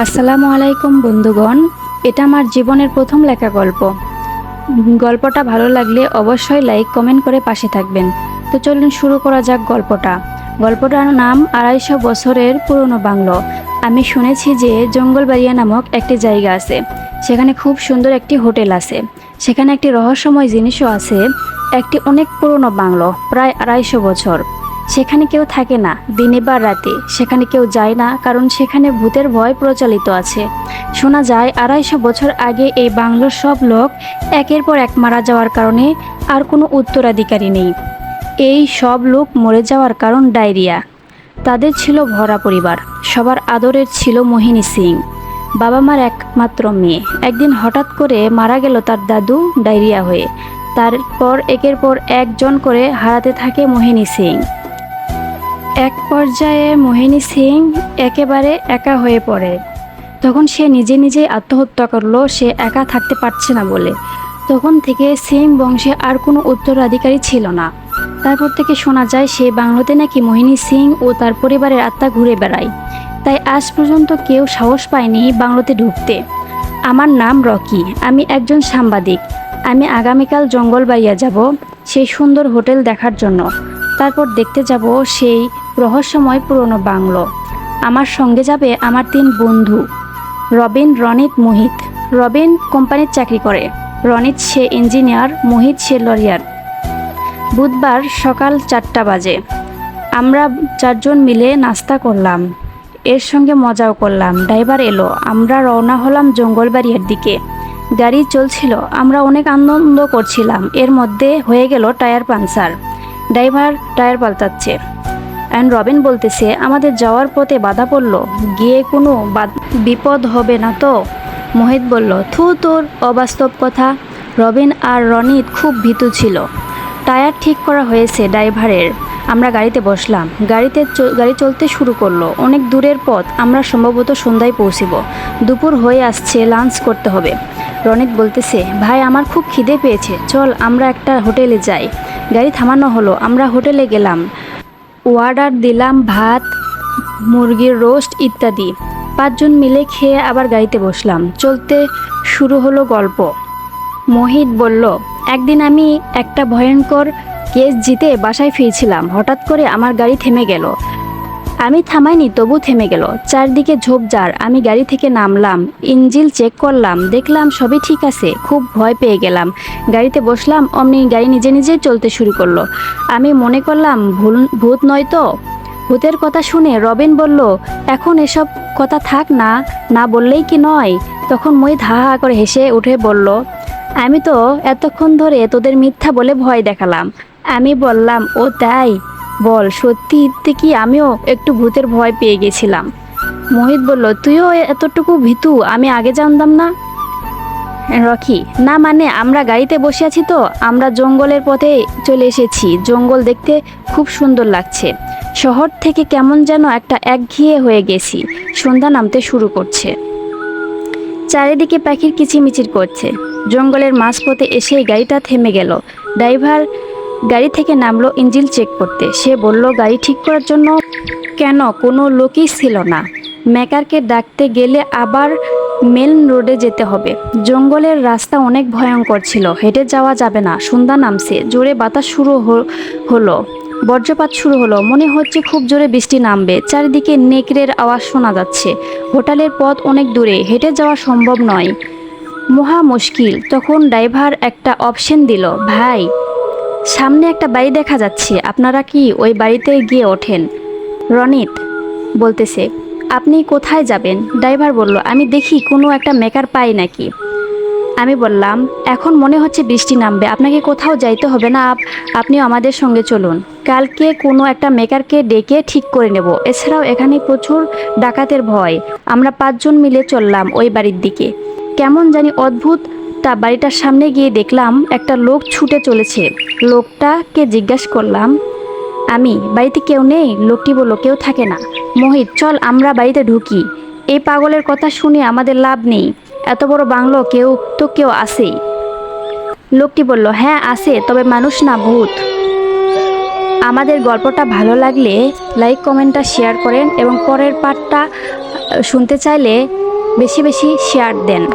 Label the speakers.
Speaker 1: আসসালামু আলাইকুম বন্ধুগণ, এটা আমার জীবনের প্রথম লেখা গল্প। গল্পটা ভালো লাগলে অবশ্যই লাইক, কমেন্ট করে পাশে থাকবেন। তো চলুন শুরু করা যাক গল্পটা। গল্পটার নাম আড়াইশো বছরের পুরনো বাংলো। আমি শুনেছি যে জঙ্গলবাড়িয়া নামক একটি জায়গা আছে। সেখানে খুব সুন্দর একটি হোটেল আছে। সেখানে একটি রহস্যময় জিনিসও আছে। একটি অনেক পুরনো বাংলো, প্রায় আড়াইশো বছর। সেখানে কেউ থাকে না, দিনে বা রাতে। সেখানে কেউ যায় না, কারণ সেখানে ভূতের ভয় প্রচলিত আছে। শোনা যায়, আড়াইশো বছর আগে এই বাংলোর সব লোক একের পর এক মারা যাওয়ার কারণে আর কোনো উত্তরাধিকারী নেই। এই সব লোক মরে যাওয়ার কারণ ডায়রিয়া। তাদের ছিল ভরা পরিবার। সবার আদরের ছিল মোহিনী সিং। বাবা মার একমাত্র মেয়ে। একদিন হঠাৎ করে মারা গেল তার দাদু ডায়রিয়া হয়ে। তারপর একের পর একজন করে হারাতে থাকে মোহিনী সিং। এক পর্যায়ে মোহিনী সিং একেবারে একা হয়ে পড়ে। তখন সে নিজে নিজেই আত্মহত্যা করল, সে একা থাকতে পারছে না বলে। তখন থেকে সিং বংশে আর কোনো উত্তরাধিকারী ছিল না। তারপর থেকে শোনা যায় সেই বাংলোতে নাকি মোহিনী সিং ও তার পরিবারের আত্মা ঘুরে বেড়ায়। তাই আজ পর্যন্ত কেউ সাহস পায়নি বাংলোতে ঢুকতে। আমার নাম রকি, আমি একজন সাংবাদিক। আমি আগামীকাল জঙ্গল জঙ্গলবাড়িয়া যাব, সেই সুন্দর হোটেল দেখার জন্য। তারপর দেখতে যাব সেই রহস্যময় পুরনো বাংলো। আমার সঙ্গে যাবে আমার তিন বন্ধু। রবিন, রনিত, মোহিত। রবিন কোম্পানির চাকরি করে। রনিত সে ইঞ্জিনিয়ার, মোহিত সে লরিয়ার। বুধবার সকাল চারটা বাজে। আমরা চারজন মিলে নাস্তা করলাম। এর সঙ্গে মজাও করলাম। ড্রাইভার এলো। আমরা রওনা হলাম জঙ্গলবাড়িয়ার দিকে। গাড়ি চলছিল। আমরা অনেক আনন্দ করছিলাম। এর মধ্যে হয়ে গেল টায়ার পাঞ্চার ড্রাইভার টায়ার পাল্টাচ্ছে। অ্যান্ড রবিন বলতেছে, আমাদের যাওয়ার পথে বাধা পড়ল। গিয়ে কোনো বিপদ হবে না তো? মোহিত বলল, থু, তোর অবাস্তব কথা। রবিন আর রনিত খুব ভীতু ছিল। টায়ার ঠিক করা হয়েছে ড্রাইভারের। আমরা গাড়িতে বসলাম। গাড়িতে গাড়ি চলতে শুরু করল। অনেক দূরের পথ। আমরা সম্ভবত সন্ধ্যায় পৌঁছিব। দুপুর হয়ে আসছে, লাঞ্চ করতে হবে। রনিত বলতেছে, ভাই, আমার খুব খিদে পেয়েছে। চল, আমরা একটা হোটেলে যাই। গাড়ি থামানো হলো। আমরা হোটেলে গেলাম। অর্ডার দিলাম ভাত, মুরগির রোস্ট ইত্যাদি। পাঁচজন মিলে খেয়ে আবার গাড়িতে বসলাম। চলতে শুরু হলো গল্প। মোহিত বলল, একদিন আমি একটা ভয়ঙ্কর কেস জিতে বাসায় ফিরছিলাম। হঠাৎ করে আমার গাড়ি থেমে গেল। আমি থামাইনি, তবু থেমে গেল। চারদিকে ঝোপঝাড়, আমি গাড়ি থেকে নামলাম, ইঞ্জিল চেক করলাম, দেখলাম সবই ঠিক আছে, খুব ভয় পেয়ে গেলাম। গাড়িতে বসলাম, অমনি গাড়ি নিজে নিজেই চলতে শুরু করল। আমি মনে করলাম, ভুল, ভূত নয় তো? ভূতের কথা শুনে রবিন বলল, এখন এসব কথা থাক না না বললেই কি নয়? তখন মই হা হা করে হেসে উঠে বলল, আমি তো এতক্ষণ ধরে তোদের মিথ্যা বলে ভয় দেখালাম। আমি বললাম, ও তাই। বল, সত্যি কি আমিও একটু ভূতের ভয় পেয়ে গেছিলাম? মোহিত বলল, তুইও এতটুকু ভীতু, আমি আগে জানতাম না? রকি, না মানে আমরা গাড়িতে বসে আছি তো, আমরা জঙ্গলের পথে চলে এসেছি। জঙ্গল দেখতে খুব সুন্দর লাগছে। শহর থেকে কেমন যেন একটা একঘিয়ে হয়ে গেছি। সন্ধ্যা নামতে শুরু করছে। চারিদিকে পাখির কিচিমিচির করছে। জঙ্গলের মাঝপথে এসে গাড়িটা থেমে গেল। ড্রাইভার গাড়ি থেকে নামলো ইঞ্জিল চেক করতে। সে বলল, গাড়ি ঠিক করার জন্য কেন? কোনো লোকই ছিল না। মেকারকে ডাকতে গেলে আবার মেন রোডে যেতে হবে। জঙ্গলের রাস্তা অনেক ভয়ঙ্কর ছিল। হেঁটে যাওয়া যাবে না। সন্ধ্যা নামছে। জোরে বাতাস শুরু হলো। বজ্রপাত শুরু হলো। মনে হচ্ছে খুব জোরে বৃষ্টি নামবে। চারিদিকে নেকড়ের আওয়াজ শোনা যাচ্ছে। হোটেলের পথ অনেক দূরে। হেঁটে যাওয়া সম্ভব নয়। মহা মুশকিল। তখন ড্রাইভার একটা অপশন দিল, ভাই সামনে একটা বাড়ি দেখা যাচ্ছে। আপনারা কি ওই বাড়িতে গিয়ে ওঠেন? রনিত বলতেছে, আপনি কোথায় যাবেন? ড্রাইভার বলল, আমি দেখি কোনো একটা মেকার পাই নাকি। আমি বললাম, এখন মনে হচ্ছে বৃষ্টি নামবে। আপনাকে কোথাও যাইতে হবে না। আপ- আপনিও আমাদের সঙ্গে চলুন। কালকে কোনো একটা মেকারকে ডেকে ঠিক করে নেব। এছাড়াও এখানে প্রচুর ডাকাতের ভয়। আমরা পাঁচজন মিলে চললাম ওই বাড়ির দিকে। কেমন জানি অদ্ভুত তা বাড়িটার সামনে গিয়ে দেখলাম একটা লোক ছুটে চলেছে। লোকটাকে জিজ্ঞাসা করলাম, আমি, বাড়িতে কেউ নেই? লোকটি বলল, কেউ থাকে না। মোহিত, চল আমরা বাড়িতে ঢুকি। এই পাগলের কথা শুনে আমাদের লাভ নেই। এত বড় বাংলো, কেউ তো কেউ আসেই লোকটি বলল হ্যাঁ আছে, তবে মানুষ না, ভূত। আমাদের গল্পটা ভালো লাগলে লাইক, কমেন্টটা শেয়ার করেন এবং পরের পার্টটা শুনতে চাইলে বেশি বেশি শেয়ার দেন।